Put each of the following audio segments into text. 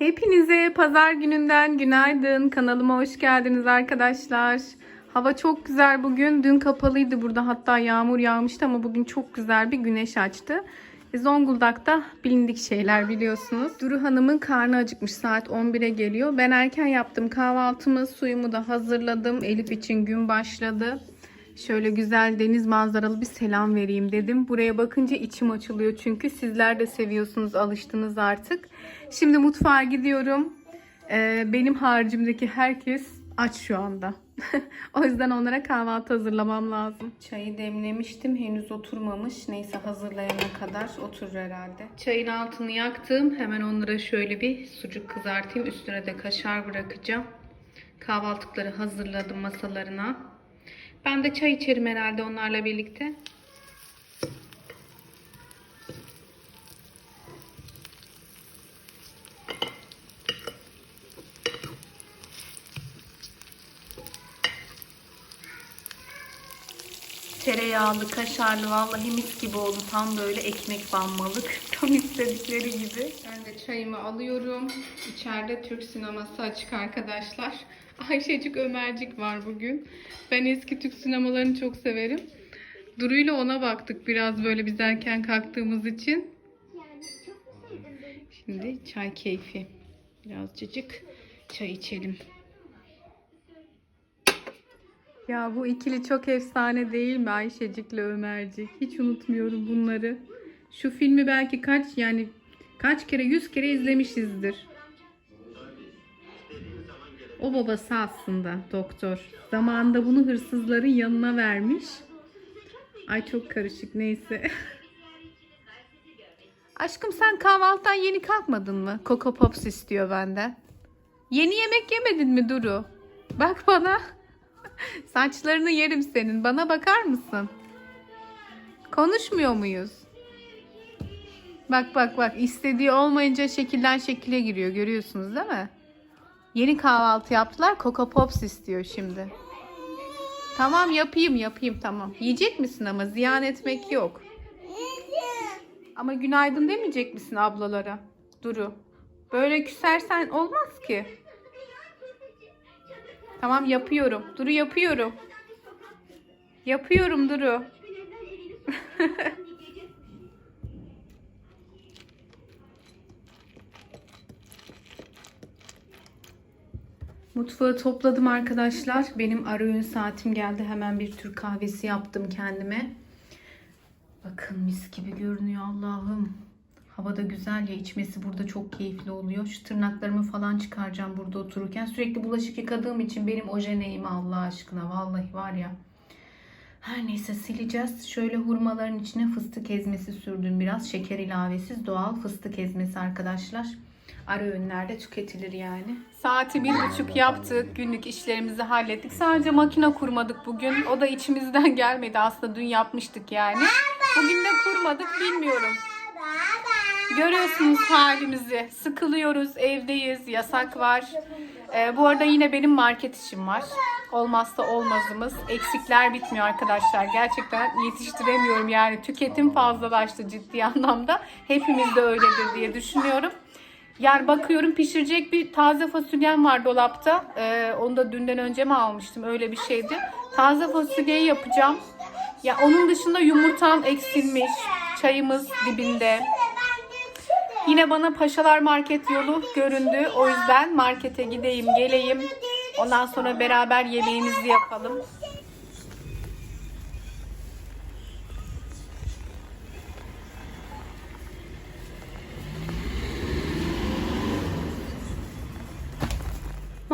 Hepinize pazar gününden günaydın. Kanalıma hoş geldiniz arkadaşlar. Hava çok güzel bugün. Dün kapalıydı burada hatta yağmur yağmıştı ama bugün çok güzel bir güneş açtı. E, Zonguldak'ta bilindik şeyler biliyorsunuz. Duru Hanım'ın karnı acıkmış saat 11'e geliyor. Ben erken yaptım kahvaltımı, suyumu da hazırladım. Elif için gün başladı. Şöyle güzel deniz manzaralı bir selam vereyim dedim. Buraya bakınca içim açılıyor çünkü sizler de seviyorsunuz, alıştınız artık. Şimdi mutfağa gidiyorum. Ee, benim haricimdeki herkes aç şu anda. o yüzden onlara kahvaltı hazırlamam lazım. Çayı demlemiştim. Henüz oturmamış. Neyse hazırlayana kadar oturur herhalde. Çayın altını yaktım. Hemen onlara şöyle bir sucuk kızartayım. Üstüne de kaşar bırakacağım. Kahvaltıkları hazırladım masalarına. Ben de çay içerim herhalde onlarla birlikte. Tereyağlı, kaşarlı vallahi mis gibi oldu. Tam böyle ekmek banmalık. Tam istedikleri gibi. Ben de çayımı alıyorum. İçeride Türk sineması açık arkadaşlar. Ayşecik Ömercik var bugün. Ben eski Türk sinemalarını çok severim. Duru'yla ona baktık biraz böyle biz erken kalktığımız için. Şimdi çay keyfi. Birazcık çay içelim. Ya bu ikili çok efsane değil mi Ayşecik'le Ömercik? Hiç unutmuyorum bunları. Şu filmi belki kaç yani kaç kere yüz kere izlemişizdir. O babası aslında doktor. Zamanında bunu hırsızların yanına vermiş. Ay çok karışık neyse. Aşkım sen kahvaltıdan yeni kalkmadın mı? Coco Pops istiyor benden. Yeni yemek yemedin mi Duru? Bak bana. Saçlarını yerim senin. Bana bakar mısın? Konuşmuyor muyuz? Bak bak bak istediği olmayınca şekilden şekile giriyor. Görüyorsunuz değil mi? Yeni kahvaltı yaptılar. Coco Pops istiyor şimdi. Tamam yapayım yapayım tamam. Yiyecek misin ama ziyan etmek yok. Ama günaydın demeyecek misin ablalara? Duru. Böyle küsersen olmaz ki. Tamam yapıyorum. Duru yapıyorum. Yapıyorum Duru. Mutfağı topladım arkadaşlar. Benim ara öğün saatim geldi. Hemen bir Türk kahvesi yaptım kendime. Bakın mis gibi görünüyor Allah'ım. Hava da güzel ya içmesi burada çok keyifli oluyor. Şu tırnaklarımı falan çıkaracağım burada otururken. Sürekli bulaşık yıkadığım için benim oje neyimi Allah aşkına. Vallahi var ya. Her neyse sileceğiz. Şöyle hurmaların içine fıstık ezmesi sürdüm biraz. Şeker ilavesiz doğal fıstık ezmesi arkadaşlar. Ara öğünlerde tüketilir yani. Saati bir buçuk yaptık. Günlük işlerimizi hallettik. Sadece makine kurmadık bugün. O da içimizden gelmedi. Aslında dün yapmıştık yani. Bugün de kurmadık bilmiyorum. Görüyorsunuz halimizi. Sıkılıyoruz, evdeyiz, yasak var. Ee, bu arada yine benim market işim var. Olmazsa olmazımız. Eksikler bitmiyor arkadaşlar. Gerçekten yetiştiremiyorum yani. Tüketim fazlalaştı ciddi anlamda. Hepimiz de öyledir diye düşünüyorum. Yani bakıyorum pişirecek bir taze fasulyem var dolapta. Ee, onu da dünden önce mi almıştım? Öyle bir şeydi. Taze fasulyeyi yapacağım. Ya onun dışında yumurtam eksilmiş. Çayımız dibinde. Yine bana Paşalar Market yolu göründü. O yüzden markete gideyim, geleyim. Ondan sonra beraber yemeğimizi yapalım.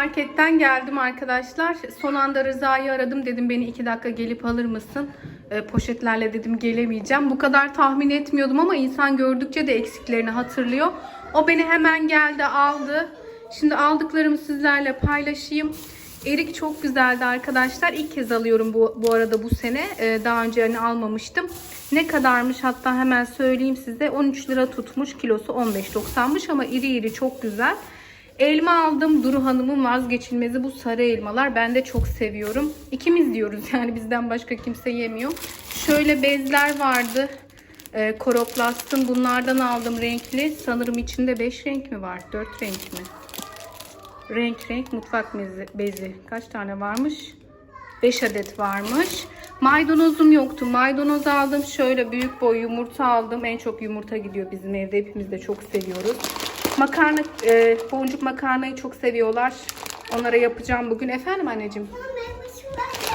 Marketten geldim arkadaşlar. Son anda Rıza'yı aradım. Dedim beni iki dakika gelip alır mısın? E, poşetlerle dedim gelemeyeceğim. Bu kadar tahmin etmiyordum ama insan gördükçe de eksiklerini hatırlıyor. O beni hemen geldi aldı. Şimdi aldıklarımı sizlerle paylaşayım. Erik çok güzeldi arkadaşlar. İlk kez alıyorum bu, bu arada bu sene. E, daha önce hani almamıştım. Ne kadarmış hatta hemen söyleyeyim size. 13 lira tutmuş. Kilosu 15.90'mış ama iri iri çok güzel. Elma aldım. Duru Hanım'ın vazgeçilmezi bu sarı elmalar. Ben de çok seviyorum. İkimiz diyoruz yani bizden başka kimse yemiyor. Şöyle bezler vardı. e, Koroplast'ın bunlardan aldım renkli. Sanırım içinde 5 renk mi var? 4 renk mi? Renk renk mutfak bezi. bezi. Kaç tane varmış? 5 adet varmış. Maydanozum yoktu. Maydanoz aldım. Şöyle büyük boy yumurta aldım. En çok yumurta gidiyor bizim evde. Hepimiz de çok seviyoruz. Makarna, e, boncuk makarnayı çok seviyorlar. Onlara yapacağım bugün. Efendim anneciğim?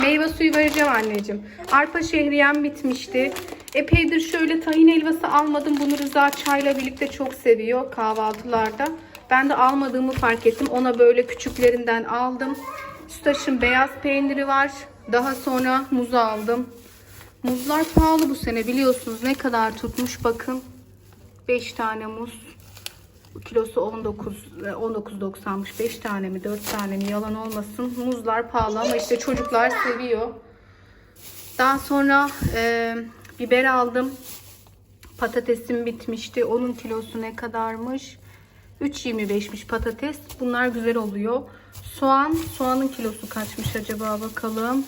Meyve suyu vereceğim anneciğim. Arpa şehriyem bitmişti. Epeydir şöyle tahin helvası almadım. Bunu Rıza çayla birlikte çok seviyor kahvaltılarda. Ben de almadığımı fark ettim. Ona böyle küçüklerinden aldım. Sütaş'ın beyaz peyniri var. Daha sonra muz aldım. Muzlar pahalı bu sene biliyorsunuz. Ne kadar tutmuş bakın. 5 tane muz. Kilosu 19 e, 19.90'mış. 5 tane mi 4 tane mi yalan olmasın. Muzlar pahalı ama işte çocuklar seviyor. Daha sonra e, biber aldım. Patatesim bitmişti. Onun kilosu ne kadarmış? 3.25'miş patates. Bunlar güzel oluyor. Soğan. Soğanın kilosu kaçmış acaba bakalım.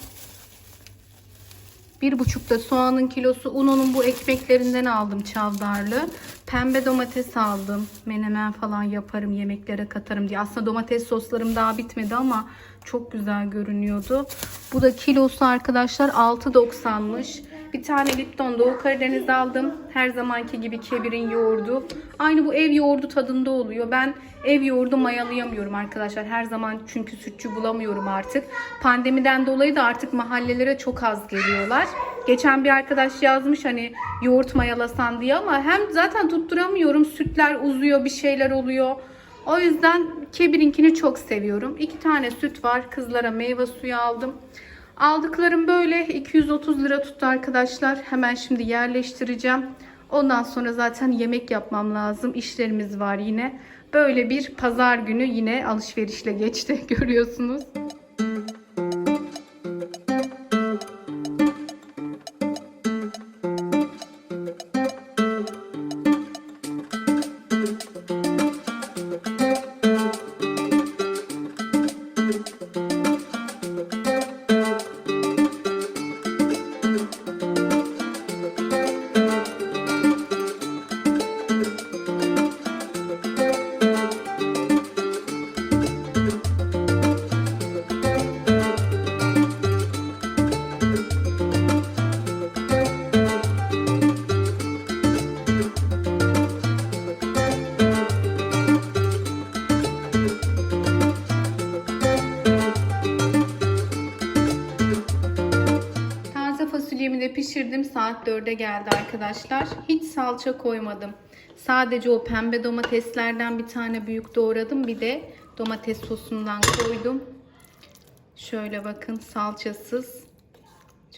Bir buçukta soğanın kilosu Uno'nun bu ekmeklerinden aldım çavdarlı. Pembe domates aldım. Menemen falan yaparım yemeklere katarım diye. Aslında domates soslarım daha bitmedi ama çok güzel görünüyordu. Bu da kilosu arkadaşlar 6.90'mış. Bir tane Lipton Doğu Karadeniz aldım. Her zamanki gibi kebirin yoğurdu. Aynı bu ev yoğurdu tadında oluyor. Ben ev yoğurdu mayalayamıyorum arkadaşlar. Her zaman çünkü sütçü bulamıyorum artık. Pandemiden dolayı da artık mahallelere çok az geliyorlar. Geçen bir arkadaş yazmış hani yoğurt mayalasan diye ama hem zaten tutturamıyorum. Sütler uzuyor bir şeyler oluyor. O yüzden Kebir'inkini çok seviyorum. İki tane süt var. Kızlara meyve suyu aldım. Aldıklarım böyle 230 lira tuttu arkadaşlar. Hemen şimdi yerleştireceğim. Ondan sonra zaten yemek yapmam lazım. İşlerimiz var yine. Böyle bir pazar günü yine alışverişle geçti görüyorsunuz. Fasulyemi de pişirdim. Saat 4'e geldi arkadaşlar. Hiç salça koymadım. Sadece o pembe domateslerden bir tane büyük doğradım. Bir de domates sosundan koydum. Şöyle bakın salçasız.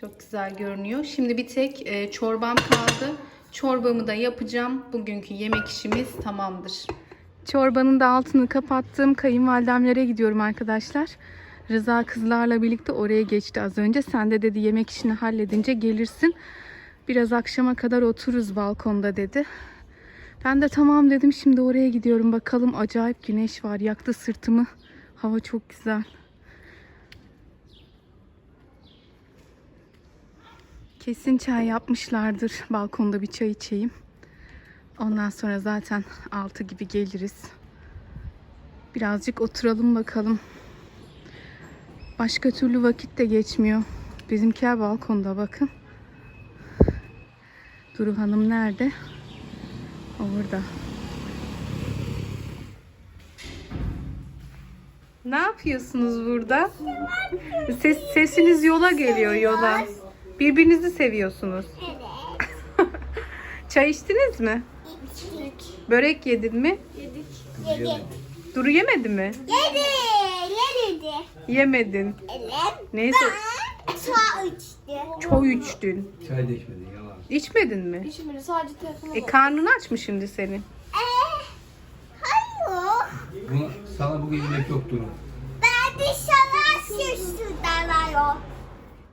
Çok güzel görünüyor. Şimdi bir tek e, çorbam kaldı. Çorbamı da yapacağım. Bugünkü yemek işimiz tamamdır. Çorbanın da altını kapattım. Kayınvalidemlere gidiyorum arkadaşlar. Rıza kızlarla birlikte oraya geçti az önce. Sen de dedi yemek işini halledince gelirsin. Biraz akşama kadar otururuz balkonda dedi. Ben de tamam dedim. Şimdi oraya gidiyorum. Bakalım acayip güneş var. Yaktı sırtımı. Hava çok güzel. Kesin çay yapmışlardır. Balkonda bir çay içeyim. Ondan sonra zaten 6 gibi geliriz. Birazcık oturalım bakalım. Başka türlü vakit de geçmiyor. Bizimkiler balkonda bakın. Duru Hanım nerede? O burada. Ne yapıyorsunuz burada? Ses, sesiniz yola geliyor yola. Birbirinizi seviyorsunuz. Evet. Çay içtiniz mi? İçtik. Börek yedin mi? Yedi. Duru yemedi mi? Yedi. Yedi. Yemedin. Evet. Neyse Ben çay içtim. çay içtin. Çay da içmedin yalan. İçmedin mi? Şimdi sadece telefonu E karnın aç mı şimdi senin? Ee, hayır. Bunu, sana bugün yemek yoktur. Ben dışarı şaşırdım ayol.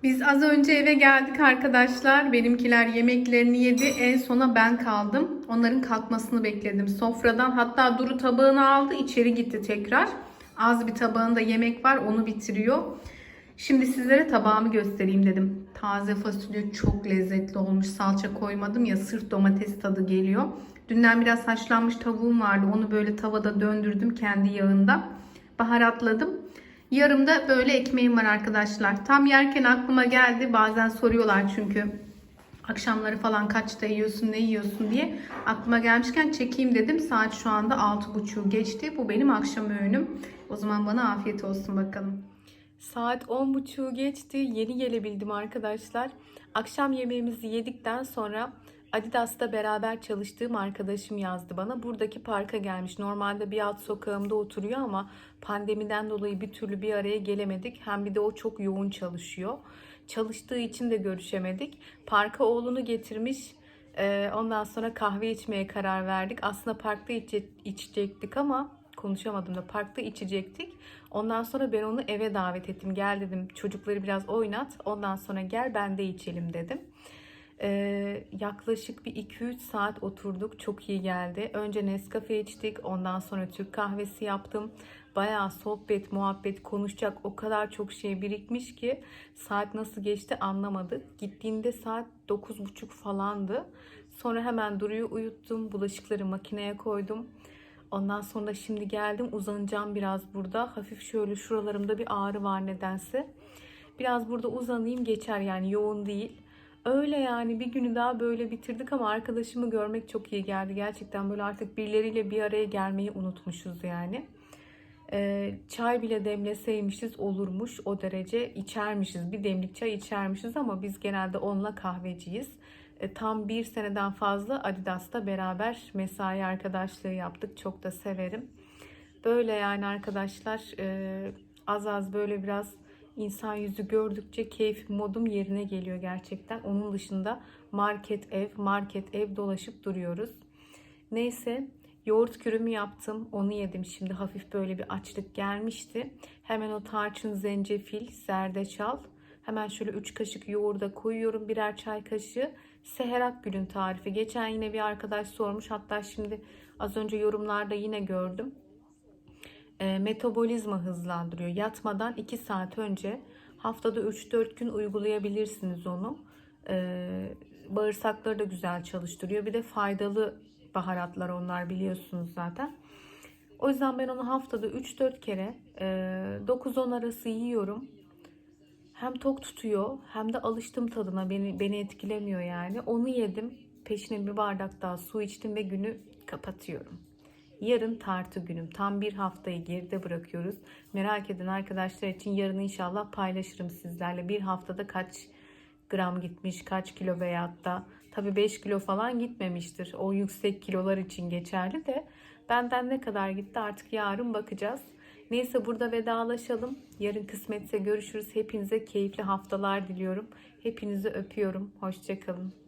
Biz az önce eve geldik arkadaşlar. Benimkiler yemeklerini yedi. En sona ben kaldım. Onların kalkmasını bekledim sofradan. Hatta Duru tabağını aldı. içeri gitti tekrar. Az bir tabağında yemek var. Onu bitiriyor. Şimdi sizlere tabağımı göstereyim dedim. Taze fasulye çok lezzetli olmuş. Salça koymadım ya sırf domates tadı geliyor. Dünden biraz haşlanmış tavuğum vardı. Onu böyle tavada döndürdüm kendi yağında. Baharatladım. Yarım da böyle ekmeğim var arkadaşlar. Tam yerken aklıma geldi. Bazen soruyorlar çünkü akşamları falan kaçta yiyorsun ne yiyorsun diye aklıma gelmişken çekeyim dedim. Saat şu anda 6.30 geçti. Bu benim akşam öğünüm. O zaman bana afiyet olsun bakalım. Saat 10.30'u geçti. Yeni gelebildim arkadaşlar. Akşam yemeğimizi yedikten sonra Adidas'ta beraber çalıştığım arkadaşım yazdı bana. Buradaki parka gelmiş. Normalde bir alt sokağımda oturuyor ama pandemiden dolayı bir türlü bir araya gelemedik. Hem bir de o çok yoğun çalışıyor. Çalıştığı için de görüşemedik. Parka oğlunu getirmiş. Ee, ondan sonra kahve içmeye karar verdik. Aslında parkta içe- içecektik ama konuşamadım da parkta içecektik. Ondan sonra ben onu eve davet ettim. Gel dedim çocukları biraz oynat. Ondan sonra gel ben de içelim dedim. Ee, yaklaşık bir 2-3 saat oturduk. Çok iyi geldi. Önce Nescafe içtik. Ondan sonra Türk kahvesi yaptım. Bayağı sohbet, muhabbet, konuşacak o kadar çok şey birikmiş ki saat nasıl geçti anlamadık. Gittiğinde saat 9.30 falandı. Sonra hemen Duru'yu uyuttum. Bulaşıkları makineye koydum. Ondan sonra şimdi geldim uzanacağım biraz burada. Hafif şöyle şuralarımda bir ağrı var nedense. Biraz burada uzanayım geçer yani yoğun değil. Öyle yani bir günü daha böyle bitirdik ama arkadaşımı görmek çok iyi geldi. Gerçekten böyle artık birileriyle bir araya gelmeyi unutmuşuz yani. Ee, çay bile demleseymişiz olurmuş o derece içermişiz. Bir demlik çay içermişiz ama biz genelde onunla kahveciyiz. E, tam bir seneden fazla Adidas'ta beraber mesai arkadaşlığı yaptık. Çok da severim. Böyle yani arkadaşlar e, az az böyle biraz insan yüzü gördükçe keyif modum yerine geliyor gerçekten. Onun dışında market ev, market ev dolaşıp duruyoruz. Neyse yoğurt kürümü yaptım. Onu yedim şimdi hafif böyle bir açlık gelmişti. Hemen o tarçın, zencefil, zerdeçal. Hemen şöyle 3 kaşık yoğurda koyuyorum birer çay kaşığı. Seherak Gül'ün tarifi. Geçen yine bir arkadaş sormuş. Hatta şimdi az önce yorumlarda yine gördüm. E, metabolizma hızlandırıyor. Yatmadan 2 saat önce haftada 3-4 gün uygulayabilirsiniz onu. E, bağırsakları da güzel çalıştırıyor. Bir de faydalı baharatlar onlar biliyorsunuz zaten. O yüzden ben onu haftada 3-4 kere e, 9-10 arası yiyorum. Hem tok tutuyor hem de alıştım tadına beni beni etkilemiyor yani. Onu yedim. Peşine bir bardak daha su içtim ve günü kapatıyorum. Yarın tartı günüm. Tam bir haftayı geride bırakıyoruz. Merak eden arkadaşlar için yarın inşallah paylaşırım sizlerle. Bir haftada kaç gram gitmiş, kaç kilo veyahut da tabii 5 kilo falan gitmemiştir. O yüksek kilolar için geçerli de benden ne kadar gitti artık yarın bakacağız. Neyse burada vedalaşalım. Yarın kısmetse görüşürüz. Hepinize keyifli haftalar diliyorum. Hepinizi öpüyorum. Hoşçakalın.